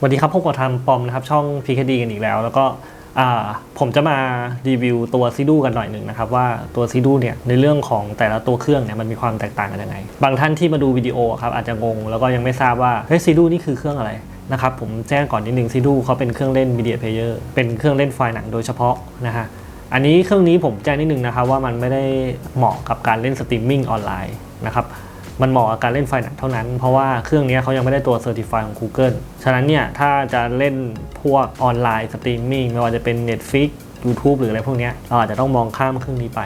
สวัสดีครับพบกับทางปอมนะครับช่อง PKD กันอีกแล้ว แล้วก็ผมจะมารีวิวตัวซีดูกันหน่อยหนึ่งนะครับว่าตัวซีดูเนี่ยในเรื่องของแต่ละตัวเครื่องเนี่ยมันมีความแตกต่างกันยังไง บางท่านที่มาดูวิดีโอครับอาจจะงง แล้วก็ยังไม่ทราบว่าเฮ้ยซีดูนี่คือเครื่องอะไรนะครับผมแจ้งก่อนนิดนึงซีดูเขาเป็นเครื่องเล่น Media Player เป็นเครื่องเล่นไฟล์หนังโดยเฉพาะนะฮะอันนี้เครื่องนี้ผมแจ้งนิดนึงนะครับว่ามันไม่ได้เหมาะกับการเล่นสตรีมมิ่งออนไลน์นะครับ มันเหมาะกับการเล่นไฟหนังเท่านั้น เพราะว่าเครื่องนี้เขายังไม่ได้ตัวเซอร์ติฟายของ Google ฉะนั้นเนี่ย ถ้าจะเล่นพวกออนไลน์สตรีมมิ่งไม่ว่าจะเป็น Netflix YouTube หรืออะไรพวกนี้เราอาจจะต้องมองข้ามเครื่องนี้ไป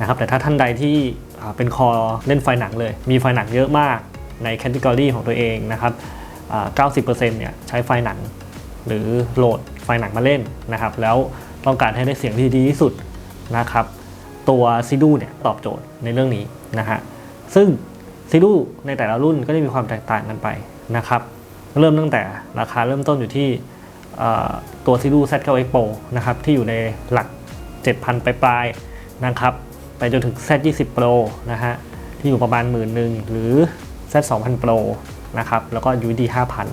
นะครับแต่ถ้าท่านใดที่เป็นคอเล่นไฟหนังเลย มีไฟหนังเยอะมากในแคตตากรีของตัวเองนะครับ90%เนี่ยใช้ไฟหนัง หรือโหลดไฟหนังมาเล่นนะครับ แล้วต้องการให้ได้เสียงที่ดีที่สุดนะครับ ตัวซีดูเนี่ยตอบโจทย์ในเรื่องนี้นะฮะซึ่ง ซีดูในแต่ละรุ่นก็จะมีความแตกต่างกันไปนะครับ เริ่มตั้งแต่ราคาเริ่มต้นอยู่ที่ตัวซีดู Z9X Pro นะครับที่อยู่ในหลัก 7,000 ปลายๆนะครับ ไปจนถึง Z20 Pro นะฮะที่อยู่ประมาณหมื่นหนึ่งหรือ Z2000 Pro นะครับแล้วก็ UD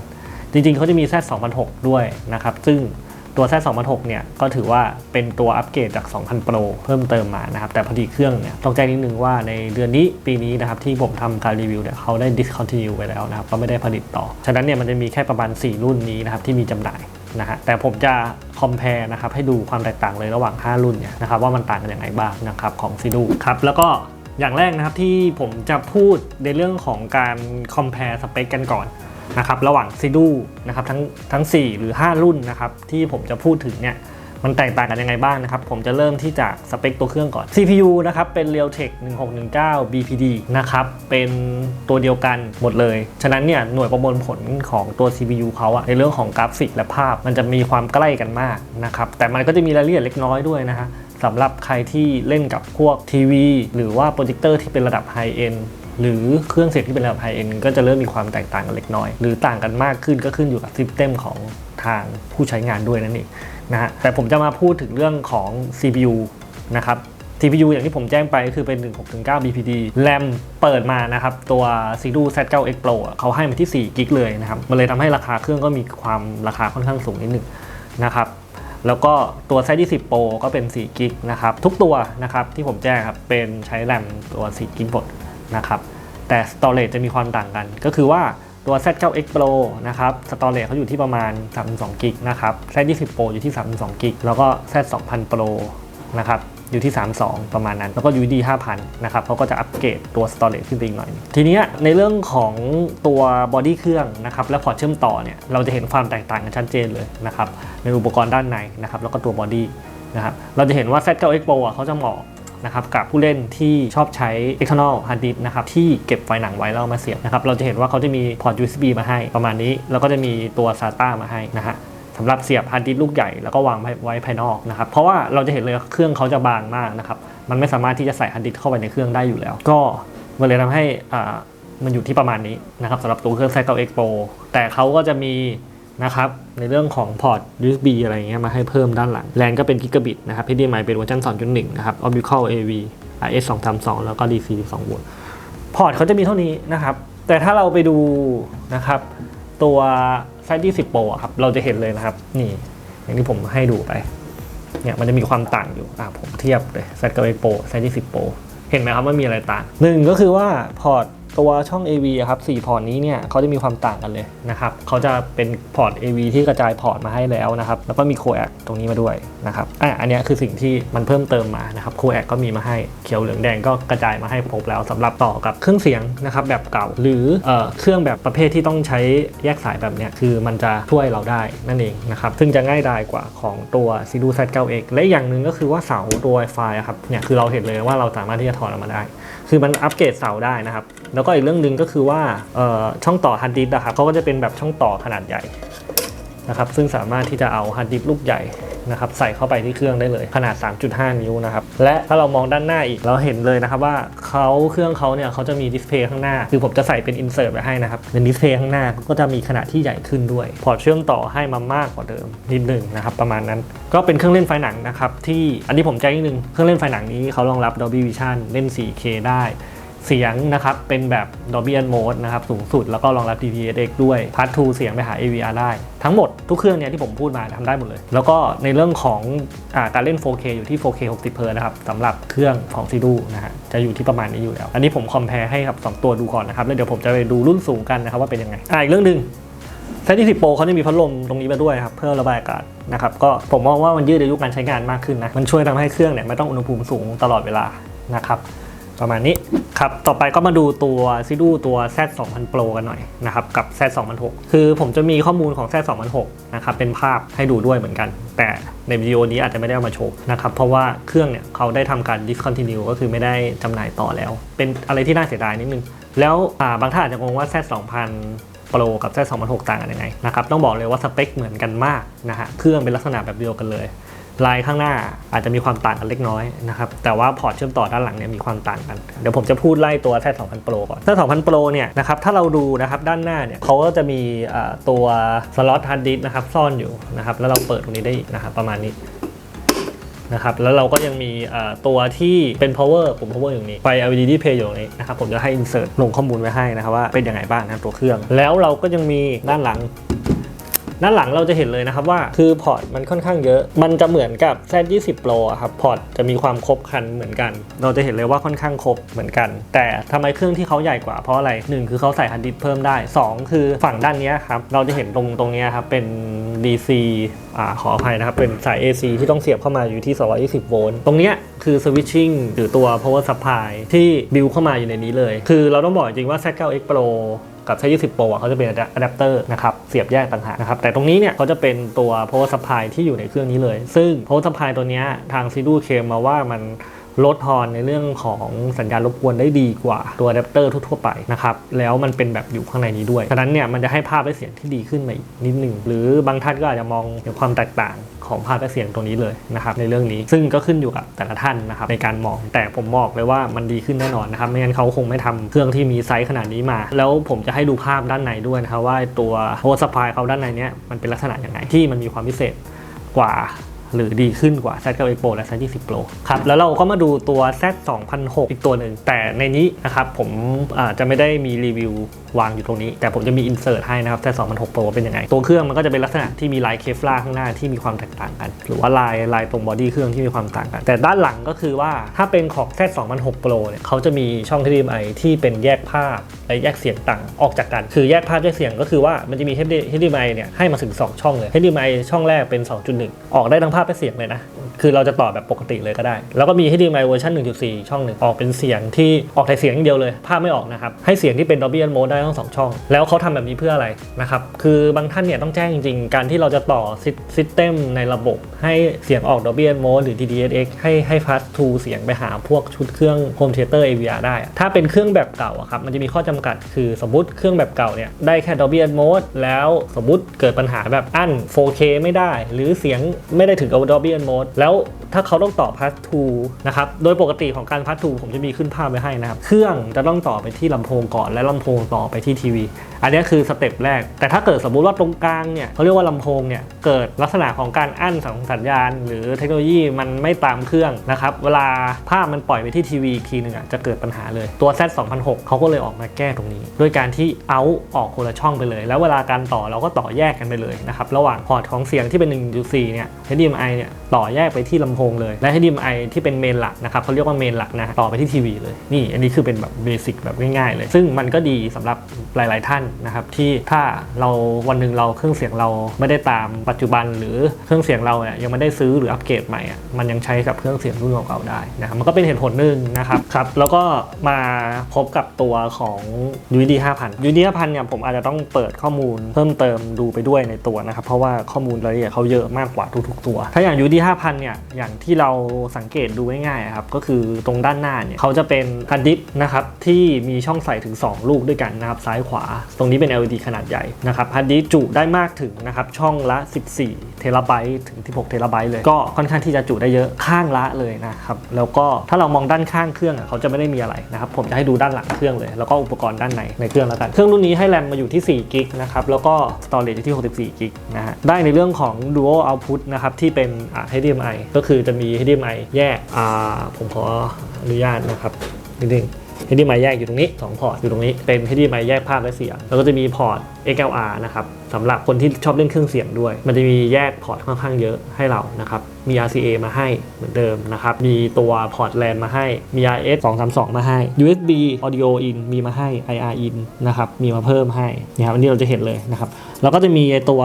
5000 จริงๆเขาจะมี Z 2006 ด้วยนะครับ ซึ่ง ตัว Z 2006เนี่ยก็ถือว่าเป็นตัวอัปเกรดจาก 2000 Pro เพิ่มเติมมานะครับ แต่พอดีเครื่องเนี่ยต้องแจ้งนิดนึงว่าในเดือนนี้ปีนี้นะครับที่ผมทำการรีวิวเนี่ยเขาได้ discontinue ไปแล้วนะครับก็ไม่ได้ผลิตต่อ ฉะนั้นเนี่ยมันจะมีแค่ประมาณ 4 รุ่นนี้นะครับที่มีจำหน่ายนะฮะแต่ผมจะ compare นะครับให้ดูความแตกต่างเลยระหว่าง 5 รุ่นเนี่ยนะครับว่ามันต่างกันอย่างไรบ้างนะครับของซีดูครับแล้วก็อย่างแรกนะครับที่ผมจะพูดในเรื่องของการ compare สเปคกันก่อน นะครับระหว่างซีดูนะครับทั้งทั้ง 4 หรือ 5 รุ่นนะครับที่ผมจะพูดถึงเนี่ยมันแตกต่างกันยังไงบ้างนะครับ ผมจะเริ่มที่จากสเปคตัวเครื่องก่อน CPU นะครับ เป็น Realtek 1619 BPD นะครับ เป็นตัวเดียวกันหมดเลย ฉะนั้นเนี่ยหน่วยประมวลผลของตัว CPU เขาอะในเรื่องของกราฟิกและภาพ มันจะมีความใกล้กันมากนะครับ แต่มันก็จะมีรายละเอียดเล็กน้อยด้วยนะฮะสำหรับใครที่เล่นกับพวกทีวี หรือว่าโปรเจคเตอร์ที่เป็นระดับไฮเอ็น หรือเครื่องเสียงที่เป็นระดับไฮเอ็นก็จะเริ่มมีความแตกต่างกันเล็กน้อย หรือต่างกันมากขึ้นก็ขึ้นอยู่กับซิสเต็มของทางผู้ใช้งานด้วยนั่นเองนะฮะแต่ผมจะมาพูดถึงเรื่องของ CPU นะครับ CPU อย่างที่ผมแจ้งไปก็คือเป็น 16-9 BPD RAM เปิดมานะครับ ตัว c d u Z9X Pro อะเขาให้มาที่ 4 กิกเลยนะครับ มันเลยทำให้ราคาเครื่องก็มีความราคาค่อนข้างสูงนิดหนึ่งนะครับแล้วก็ตัว Z20 Pro ก็เป็น4กิกนะครับ ทุกตัวนะครับที่ผมแจ้งครับเป็นใช้ RAM ตัว4กิกหมด นะครับแต่ storage จะมีความต่างกัน ก็คือว่าตัว Z9X Pro นะครับ storage เขาอยู่ที่ประมาณ 32กิกนะครับ Z20 Pro อยู่ที่ 32กิกแล้วก็ Z2000 Pro นะครับอยู่ที่ 32 ประมาณนั้น แล้วก็ UD 5000 นะครับเขาก็จะอัปเกรดตัว storage ขึ้นไปอีกหน่อย ทีนี้ในเรื่องของตัวบอดี้เครื่องนะครับและพอร์ตเชื่อมต่อเนี่ย เราจะเห็นความแตกต่างกันชัดเจนเลยนะครับ ในอุปกรณ์ด้านในนะครับ แล้วก็ตัวบอดี้นะครับ เราจะเห็นว่า Z9X Pro เขาจะเหมาะ นะครับกับผู้เล่นที่ชอบใช้ external hard disk นะครับที่เก็บไฟล์หนังไว้แล้วมาเสียบนะครับเราจะเห็นว่าเขาจะมีพอร์ต USB มาให้ประมาณนี้ แล้วก็จะมีตัว SATA มาให้นะฮะสำหรับเสียบฮาร์ดดิสก์ลูกใหญ่แล้วก็วางไว้ภายนอกนะครับเพราะว่าเราจะเห็นเลยว่าเครื่องเขาจะบางมากนะครับมันไม่สามารถที่จะใส่ฮาร์ดดิสก์เข้าไปในเครื่องได้อยู่แล้ว ก็มันเลยทำให้อ่ามันอยู่ที่ประมาณนี้นะครับสำหรับตัวเครื่อง Z9X Pro แต่เขาก็จะมี นะครับในเรื่องของพอร์ต USB อะไรเงี้ยมาให้เพิ่มด้านหลัง แลนก็เป็นกิกะบิตนะครับ HDMI เป็นเวอร์ชัน2.1 นะครับ Optical AV RS 232แล้วก็ DC 2โวลต์พอร์ตเขาจะมีเท่านี้นะครับ แต่ถ้าเราไปดูนะครับ ตัวไซส์ที่10 Pro ครับ เราจะเห็นเลยนะครับ นี่ อย่างที่ผมให้ดูไปเนี่ยมันจะมีความต่างอยู่อะผมเทียบเลยไซส์กับไอโปไซส์ที่10 Pro เห็นไหมครับว่ามีอะไรต่างหนึ่งก็คือว่าพอร์ต ตัวช่อง AV ครับ4พอร์ตนี้เนี่ยเขาจะมีความต่างกันเลยนะครับเขาจะเป็นพอร์ต AV ที่กระจายพอร์ตมาให้แล้วนะครับ แล้วก็มีโคแอคตรงนี้มาด้วยนะครับอะอันนี้คือสิ่งที่มันเพิ่มเติมมานะครับโคแอคก็มีมาให้เขียวเหลืองแดงก็กระจายมาให้ครบแล้วสำหรับต่อกับเครื่องเสียงนะครับแบบเก่าหรือเอ่อเครื่องแบบประเภทที่ต้องใช้แยกสายแบบเนี้ยคือมันจะช่วยเราได้นั่นเองนะครับซึ่งจะง่ายดายกว่าของตัว c d u Z9X และอีกอย่างหนึ่งก็คือว่าเสาตัว Wi-Fi ครับเนี่ยคือเราเห็นเลยว่าเราสามารถที่จะถอดออกมาได้ คือมันอัปเกรดเสาได้นะครับ แล้วก็อีกเรื่องหนึ่งก็คือว่าช่องต่อฮาร์ดดิสก์นะครับเขาก็จะเป็นแบบช่องต่อขนาดใหญ่นะครับ ซึ่งสามารถที่จะเอาฮาร์ดดิสก์ลูกใหญ่ นะครับใส่เข้าไปที่เครื่องได้เลย ขนาด 3.5 นิ้วนะครับและถ้าเรามองด้านหน้าอีกเราเห็นเลยนะครับว่าเขาเครื่องเขาเนี่ยเขาจะมีดิสเพย์ข้างหน้า คือผมจะใส่เป็นอินเสิร์ตไว้ให้นะครับเป็นดิสเพย์ข้างหน้าก็จะมีขนาดที่ใหญ่ขึ้นด้วย พอร์ตเชื่อมต่อให้มามากกว่าเดิมนิดหนึ่งนะครับประมาณนั้นก็เป็นเครื่องเล่นไฟหนังนะครับที่อันนี้ผมแจ้งนิดนึงเครื่องเล่นไฟหนังนี้เขารองรับ Dolby Vision เล่น 4K ได้ เสียงนะครับเป็นแบบ Dolby Atmos นะครับสูงสุดแล้วก็รองรับ DTS:X ด้วย Part 2เสียงไปหา AVR ได้ ทั้งหมดทุกเครื่องเนี่ยที่ผมพูดมาทำได้หมดเลย แล้วก็ในเรื่องของอการเล่น 4K อยู่ที่ 4K 60 Hz นะครับสำหรับเครื่องของซีดูนะฮะจะอยู่ที่ประมาณนี้อยู่แล้ว อันนี้ผมคอมเพลให้กับสองตัวดูก่อนนะครับแล้วเดี๋ยวผมจะไปดูรุ่นสูงกันนะครับว่าเป็นยังไงอ่าอีกเรื่องหนึ่งเซตที่10 Pro เขาจะมีพัดลมตรงนี้มาด้วยครับเพื่อระบายอากาศนะครับก็ผมมองว่ามันยืดอายุการใช้งานมากขึ้นนะมันช่วยทำให้เครื่องเนี่ยไม่ต้องอุณหภูมิสูงตลอดเวลานะครับ ประมาณนี้ครับ ต่อไปก็มาดูตัวซิดูตัว Z 2 0 0 Pro กันหน่อยนะครับกับ Z 2 0 0 6คือผมจะมีข้อมูลของ Z 2 0 0 6นะครับเป็นภาพให้ดูด้วยเหมือนกัน แต่ในวิดีโอนี้อาจจะไม่ได้เอามาโชว์นะครับ เพราะว่าเครื่องเนี่ยเขาได้ทำการ discontinue ก็คือไม่ได้จำหน่ายต่อแล้ว เป็นอะไรที่น่าเสียดายนิดนึง แล้วบางท่านอาจจะงงว่า Z 2 0 0 Pro กับ Z 2 0 0 6ต่างกันยังไงนะครับ ต้องบอกเลยว่าสเปคเหมือนกันมากนะฮะ เครื่องเป็นลักษณะแบบเดียวกันเลย ลายข้างหน้าอาจจะมีความต่างกันเล็กน้อยนะครับ แต่ว่าพอร์ตเชื่อมต่อด้านหลังเนี่ยมีความต่างกัน เดี๋ยวผมจะพูดไล่ตัว Z 2 0 0 Pro ก่อน Z 2 0 0 Pro เนี่ยนะครับ ถ้าเราดูนะครับด้านหน้าเนี่ยเขาก็จะมีตัวสล็อตฮาร์ดดิสก์นะครับ ซ่อนอยู่นะครับ แล้วเราเปิดตรงนี้ได้อีกนะครับประมาณนี้นะครับแล้วเราก็ยังมีตัวที่เป็น power ปุ่ม power อยู่ตรงนี้ไฟ LED display อยู่ตรงนี้นะครับผมจะให้ insert ลงข้อมูลไว้ให้นะครับว่าเป็นยังไงบ้างนะตัวเครื่อง แล้วเราก็ยังมีด้านหลัง ด้านหลังเราจะเห็นเลยนะครับว่าคือพอร์ตมันค่อนข้างเยอะ มันจะเหมือนกับ Z 2 0 Pro อะครับพอร์ตจะมีความครบครันเหมือนกัน เราจะเห็นเลยว่าค่อนข้างครบเหมือนกัน แต่ทำไมเครื่องที่เขาใหญ่กว่าเพราะอะไรหนึ่งคือเขาใส่ฮาร์ดดิสก์เพิ่มได้สองคือฝั่งด้านนี้ครับเราจะเห็นตรงตรงนี้ครับเป็น DC อ่าขออภัยนะครับ เป็นสาย AC ที่ต้องเสียบเข้ามาอยู่ที่ 220 โวลต์ ตรงเนี้ยคือ switching หรือตัว power supply ที่บิวเข้ามาอยู่ในนี้เลย คือเราต้องบอกจริงว่า Z9X Pro กับ Z20 Pro อะเขาจะเป็นอะแดปเตอร์นะครับเสียบแยกต่างหากนะครับแต่ตรงนี้เนี่ยเขาจะเป็นตัว power supply ที่อยู่ในเครื่องนี้เลย ซึ่ง power supply ตัวเนี้ยทางซีดูเคมมาว่ามัน ลดทอนในเรื่องของสัญญาณรบกวนได้ดีกว่าตัวอะแดปเตอร์ทั่วๆไปนะครับแล้วมันเป็นแบบอยู่ข้างในนี้ด้วยฉะนั้นเนี่ยมันจะให้ภาพและเสียงที่ดีขึ้นมาอีกนิดหนึ่งหรือบางท่านก็อาจจะมองเห็นความแตกต่างของภาพและเสียงตรงนี้เลยนะครับในเรื่องนี้ซึ่งก็ขึ้นอยู่กับแต่ละท่านนะครับในการมองแต่ผมบอกเลยว่ามันดีขึ้นแน่นอนนะครับไม่งั้นเขาคงไม่ทำเครื่องที่มีไซส์ขนาดนี้มา แล้วผมจะให้ดูภาพด้านในด้วยนะครับว่าตัวโฮสปายเขาด้านในเนี้ยมันเป็นลักษณะอย่างไรที่มันมีความพิเศษกว่า หรือดีขึ้นกว่า Z 9 X Pro และ Z 20 Pro ครับแล้วเราก็มาดูตัว Z 2006อีกตัวหนึ่ง แต่ในนี้นะครับผมอาจะไม่ได้มีรีวิววางอยู่ตรงนี้ แต่ผมจะมีอินเสิร์ตให้นะครับ Z 2006 Pro เป็นยังไง ตัวเครื่องมันก็จะเป็นลักษณะที่มีลายเคฟล่าข้างหน้าที่มีความแตกต่างกัน หรือว่าลายลายตรงบอดี้เครื่องที่มีความต่างกัน แต่ด้านหลังก็คือว่าถ้าเป็นของ Z 2006 Pro เนี่ยเขาจะมีช่อง HDMI ที่เป็นแยกภาพ และแยกเสียงต่างออกจากกัน คือแยกภาพแยกเสียงก็คือว่ามันจะมี HDMI เนี่ยให้มาถึง 2 ช่องเลย HDMI ช่องแรกเป็น 2.1 ออกได้ทั้งภาพและเสียงเลยนะ คือเราจะต่อแบบปกติเลยก็ได้ แล้วก็มี HDMI เวอร์ชัน1.4 ช่องหนึ่งออกเป็นเสียงที่ออกแต่เสียงอย่างเดียวเลย ภาพไม่ออกนะครับ ให้เสียงที่เป็น Dolby Atmos ได้ทั้งสองช่อง แล้วเขาทำแบบนี้เพื่ออะไรนะครับ คือบางท่านเนี่ยต้องแจ้งจริงๆ การที่เราจะต่อซิสเต็มในระบบ ให้เสียงออก Dolby Atmos หรือ DTS:X ให้ให้ Fast to เสียงไปหาพวกชุดเครื่อง Home Theater AVR ได้ ถ้าเป็นเครื่องแบบเก่าอะครับ มันจะมีข้อจำกัดคือสมมติเครื่องแบบเก่าเนี่ยได้แค่ Dolby Atmos แล้วสมมติเกิดปัญหาแบบอั้น 4K ไม่ได้ หรือเสียงไม่ได้ถึงกับ Dolby Atmos แล้วถ้าเขาต้องต่อ Pass to นะครับ โดยปกติของการ Pass to ผมจะมีขึ้นภาพไว้ให้นะครับ เครื่องจะต้องต่อไปที่ลำโพงก่อน และลำโพงต่อไปที่ทีวี อันนี้คือสเต็ปแรก แต่ถ้าเกิดสมมุติว่าตรงกลางเนี่ยเขาเรียกว่าลำโพงเนี่ยเกิดลักษณะของการอั้นของสัญญาณ หรือเทคโนโลยีมันไม่ตามเครื่องนะครับเวลาภาพมันปล่อยไปที่ทีวีอีกทีหนึ่งอะจะเกิดปัญหาเลยตัว Z 2006เขาก็เลยออกมาแก้ตรงนี้ ด้วยการที่เอาออกคนละช่องไปเลย แล้วเวลาการต่อเราก็ต่อแยกกันไปเลยนะครับระหว่างพอร์ตของเสียงที่เป็น 1.4 เนี่ย HDMI เนี่ยต่อแยกไปที่ลำโพงเลย และ HDMI ที่เป็นเมนหลักนะครับเขาเรียกว่าเมนหลักนะต่อไปที่ทีวีเลยนี่อันนี้คือเป็นแบบเบสิกแบบง่ายๆเลย ซึ่งมันก็ดีสำหรับหลาย ๆ ท่านนะครับที่ถ้าเราวันหนึ่งเราเครื่องเสียงเราไม่ได้ตามปัจจุบันหรือเครื่องเสียงเราเนี่ยยังไม่ได้ซื้อหรืออัปเกรดใหม่อะมันยังใช้กับเครื่องเสียงรุ่นเก่าๆได้นะครับมันก็เป็นเหตุผลหนึ่งนะครับครับแล้วก็มาพบกับตัวของ UD 5000 UD 5000เนี่ยผมอาจจะต้องเปิดข้อมูลเพิ่มเติมดูไปด้วยในตัวนะครับเพราะว่าข้อมูลรายละเอียดเขาเยอะมากกว่าทุกๆตัว ถ้าอย่าง UD 5000เนี่ยอย่างที่เราสังเกตดูง่ายๆครับก็คือตรงด้านหน้าเนี่ยเขาจะเป็นฮาร์ดดิสก์นะครับที่มีช่องใส่ถึง 2 ลูกด้วยกันนะครับซ้ายขวาตรงนี้เป็น LED ขนาดใหญ่นะครับฮาร์ดดิสจุได้มากถึงนะครับช่องละ 14 เทราไบต์ถึง 16 เทราไบต์เลย ก็ค่อนข้างที่จะจุได้เยอะข้างละเลยนะครับแล้วก็ถ้าเรามองด้านข้างเครื่องอะเขาจะไม่ได้มีอะไรนะครับผมจะให้ดูด้านหลังเครื่องเลย แล้วก็อุปกรณ์ด้านในในเครื่องแล้วกันเครื่องรุ่นนี้ให้แรมมาอยู่ที่4กิกนะครับแล้วก็สตอเรจอยู่ที่64กิกนะฮะได้ในเรื่องของ dual output นะครับที่เป็น HDMI ก็คือจะมี HDMI แยกอ่าผมขออนุญาตนะครับนิดนึง HDMI แยกอยู่ตรงนี้ 2 พอร์ตอยู่ตรงนี้ เป็น HDMI แยกภาพและเสียง แล้วก็จะมีพอร์ต XLR นะครับสำหรับคนที่ชอบเล่นเครื่องเสียงด้วย มันจะมีแยกพอร์ตค่อนข้างเยอะให้เรานะครับ มี RCA มาให้เหมือนเดิมนะครับ มีตัวพอร์ต LAN มาให้ มี RS 232 มาให้ USB Audio in มีมาให้ IR in นะครับ มีมาเพิ่มให้นะครับอันนี้เราจะเห็นเลยนะครับ แล้วก็จะมีตัว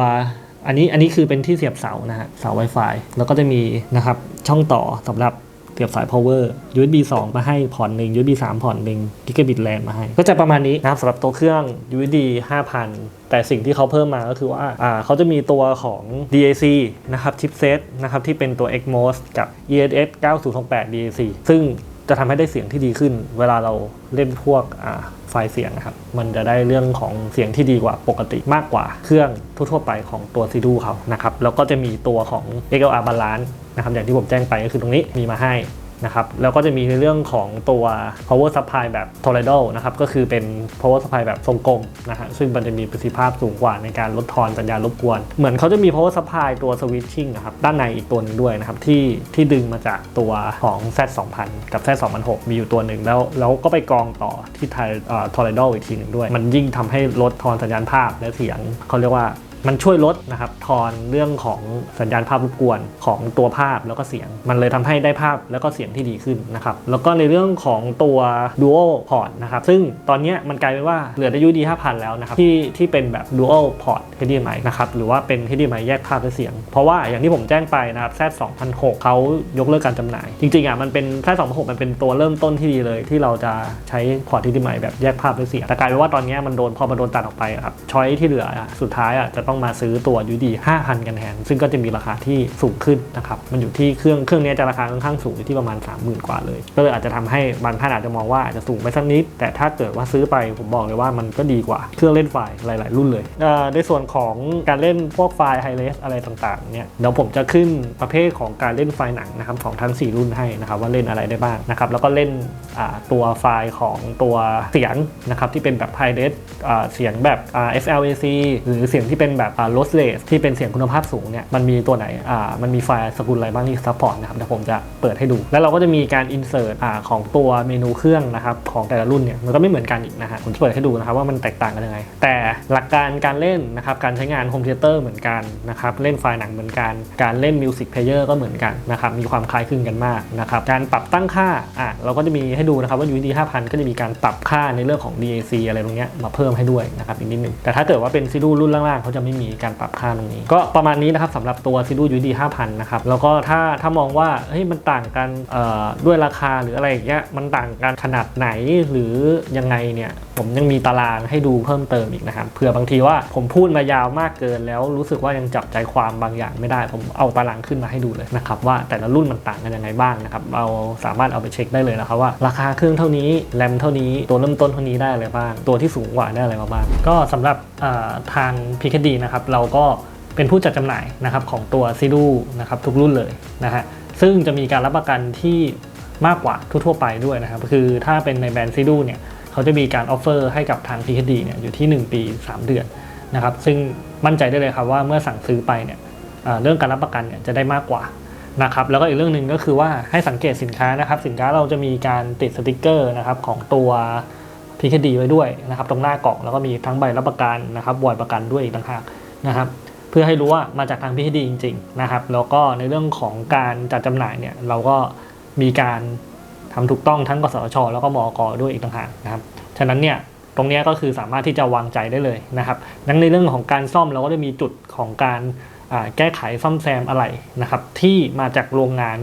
อันนี้อันนี้คือเป็นที่เสียบเสานะฮะเสา Wi-Fi แล้วก็จะมีนะครับช่องต่อสำหรับ สียบสาย power USB 2 มาให้พอร์ตหนึ่ง USB 3พอร์ตหนึ่ง Gigabit LAN มาให้ ก็จะประมาณนี้นะครับสำหรับตัวเครื่อง USD 5,000 แต่สิ่งที่เขาเพิ่มมาก็คือว่าอ่าเขาจะมีตัวของ DAC นะครับชิปเซตนะครับที่เป็นตัว XMOS กับ ESS 9028 DAC ซึ่งจะทำให้ได้เสียงที่ดีขึ้น เวลาเราเล่นพวกอ่า ไฟล์เสียงนะครับ มันจะได้เรื่องของเสียงที่ดีกว่าปกติมากกว่าเครื่องทั่ว ๆ ไปของตัวซีดูเขานะครับ แล้วก็จะมีตัวของ XLR Balance นะครับอย่างที่ผมแจ้งไปก็คือตรงนี้มีมาให้ นะครับแล้วก็จะมีในเรื่องของตัว power supply แบบ tornado นะครับก็คือเป็น power supply แบบทรงกลมนะฮะซึ่งมันจะมีประสิทธิภาพสูงกว่าในการลดทอนสัญญาณรบกวน เหมือนเขาจะมี power supply ตัว switching นะครับด้านในอีกตัวหนึงด้วยนะครับที่ที่ดึงมาจากตัวของ Z 2 0 0กับ Z 2 0 0มีอยู่ตัวหนึ่งแล้วแล้วก็ไปกองต่อที่ไทยเอ่อ tornado อีกทีหนึ่งด้วย มันยิ่งทำให้ลดทอนสัญญาณภาพและเสียงเขาเรียกว่า มันช่วยลดนะครับทอนเรื่องของสัญญาณภาพรบกวนของตัวภาพแล้วก็เสียง มันเลยทำให้ได้ภาพแล้วก็เสียงที่ดีขึ้นนะครับแล้วก็ในเรื่องของตัว Dual Port นะครับซึ่งตอนนี้มันกลายเป็นว่าเหลือได้ UD 5000 แล้วนะครับที่ที่เป็นแบบ Dual Port HDMI นะครับหรือว่าเป็น HDMI แยกภาพและเสียง เพราะว่าอย่างที่ผมแจ้งไปนะครับ Z 2006เขายกเลิกการจำหน่าย จริงๆอะมันเป็น Z 2006มันเป็นตัวเริ่มต้นที่ดีเลย ที่เราจะใช้พอร์ต HDMI แบบแยกภาพและเสียงแต่กลายเป็นว่าตอนนี้มันโดนพอมันโดนตัดออกไปครับช้อยที่เหลือสุดท้ายอะจะต้องมาซื้อตัว UD 5,000 กันแทนซึ่งก็จะมีราคาที่สูงขึ้นนะครับมันอยู่ที่เครื่องเครื่องนี้จะราคาค่อนข้างสูงอยู่ที่ประมาณ 30,000 กว่าเลย ก็เลยอาจจะทำให้บางท่านอาจจะมองว่าอาจจะสูงไปสักนิด แต่ถ้าเกิดว่าซื้อไปผมบอกเลยว่ามันก็ดีกว่าเครื่องเล่นไฟล์หลาย ๆ รุ่นเลยในส่วนของการเล่นพวกไฟล์ไฮเ s อะไรต่างๆเนี่ยเดี๋ยวผมจะขึ้นประเภทของการเล่นไฟล์หนังนะครับของทั้ง 4 รุ่นให้นะครับว่าเล่นอะไรได้บ้างนะครับแล้วก็เล่นตัวไฟล์ของตัวเสียงนะครับที่เป็นแบบไฮเ s อ่าเสียงแบบ FLAC หรือเสียงที่เป็นแบบอ่า lossless ที่เป็นเสียงคุณภาพสูงเนี่ยมันมีตัวไหนอ่ามันมีไฟล์สกุลอะไรบ้างที่ซัพพอร์ตนะครับเดี๋ยวผมจะเปิดให้ดู แล้วเราก็จะมีการ insert อ่าของตัวเมนูเครื่องนะครับของแต่ละรุ่นเนี่ยมันก็ไม่เหมือนกันอีกนะฮะผมจะเปิดให้ดูนะครับว่ามันแตกต่างกันยังไง แต่หลักการการเล่นนะครับการใช้งานโฮมเทเตอร์เหมือนกันนะครับเล่นไฟล์หนังเหมือนกัน การเล่นมิวสิกเพลเยอร์ก็เหมือนกันนะครับมีความคล้ายคลึงกันมากนะครับการปรับตั้งค่าอะเราก็จะมีให้ดูนะครับว่า UD 5000 ก็จะมีการปรับค่าในเรื่องของ DAC อะไรตรงเนี้ยมาเพิ่มให้ด้วยนะครับอีกนิดนึงแต่ถ้าเกิดว่าเป็นซีดูรุ่นล่างๆเขาจะไม่มีการปรับค่าตรงนี้ ก็ประมาณนี้นะครับสำหรับตัวซีดู UD 5000นนะครับแล้วก็ถ้าถ้ามองว่าเฮ้ยมันต่างกันด้วยราคาหรืออะไรอย่างเงี้ยมันต่างกันขนาดไหนหรือยังไงเนี่ยผมยังมีตารางให้ดูเพิ่มเติมอีกนะครับเผื่อบางทีว่าผมพูดมายาวมากเกิน แล้วรู้สึกว่ายังจับใจความบางอย่างไม่ได้ ผมเอาตารางขึ้นมาให้ดูเลยนะครับว่าแต่ละรุ่นมันต่างกันยังไงบ้างนะครับเราสามารถเอาไปเช็คได้เลยนะครับว่าราคาเครื่องเท่านี้แรมเท่านี้ตัวเริ่มต้นเท่านี้ได้อะไรบ้างตัวที่สูงกว่าได้อะไรมาบ้างก็สำหรับทาง PKD นะครับเราก็เป็นผู้จัดจำหน่ายนะครับของตัวซีดูนะครับทุกรุ่นเลยนะฮะซึ่งจะมีการรับประกันที่มากกว่าทั่วๆไปด้วยนะครับคือถ้าเป็นในแบรนด์ซีดูเนี่ยเขาจะมีการออฟเฟอร์ให้กับทาง PKD เนี่ยอยู่ที่ 1 ปี 3 เดือนนะครับซึ่งมั่นใจได้เลยครับว่าเมื่อสั่งซื้อไปเนี่ยเรื่องการรับประกันเนี่ยจะได้มากกว่านะครับแล้วก็อีกเรื่องหนึ่งก็คือว่าให้สังเกตสินค้านะครับสินค้าเราจะมีการติดสติกเกอร์นะครับของตัว PKD ไว้ด้วยนะครับตรงหน้ากล่องแล้วก็มีทั้งใบรับประกันนะครับวอร์ดประกันด้วยอีกต่างหากนะครับเพื่อให้รู้ว่ามาจากทาง PKD จริงๆนะครับแล้วก็ในเรื่องของการจัดจำหน่ายเนี่ยเราก็มีการทำถูกต้องทั้งกสช แล้วก็มอกด้วยอีกต่างหากนะครับฉะนั้นเนี่ยตรงนี้ก็คือสามารถที่จะวางใจได้เลยนะครับดังในเรื่องของการซ่อมเราก็จะมีจุดของการแก้ไขซ่อมแซมอะไรนะครับที่มาจากโรงงาน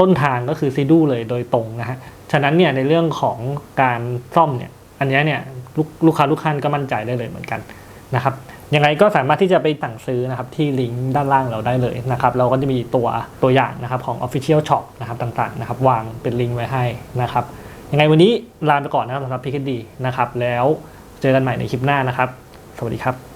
ต้นทางก็คือซีดูเลยโดยตรงนะฮะฉะนั้นเนี่ยในเรื่องของการซ่อมเนี่ย อันนี้เนี่ยลูกลูกค้าลูกค้านก็มั่นใจได้เลยเหมือนกันนะครับยังไงก็สามารถที่จะไปสั่งซื้อนะครับที่ลิงก์ด้านล่างเราได้เลยนะครับเราก็จะมีตัวตัวอย่างนะครับของ Official Shop นะครับต่างๆนะครับวางเป็นลิงก์ไว้ให้นะครับยังไงวันนี้ลาไปก่อนนะครับสำหรับพีคดีนะครับแล้วเจอกันใหม่ในคลิปหน้านะครับ สวัสดีครับ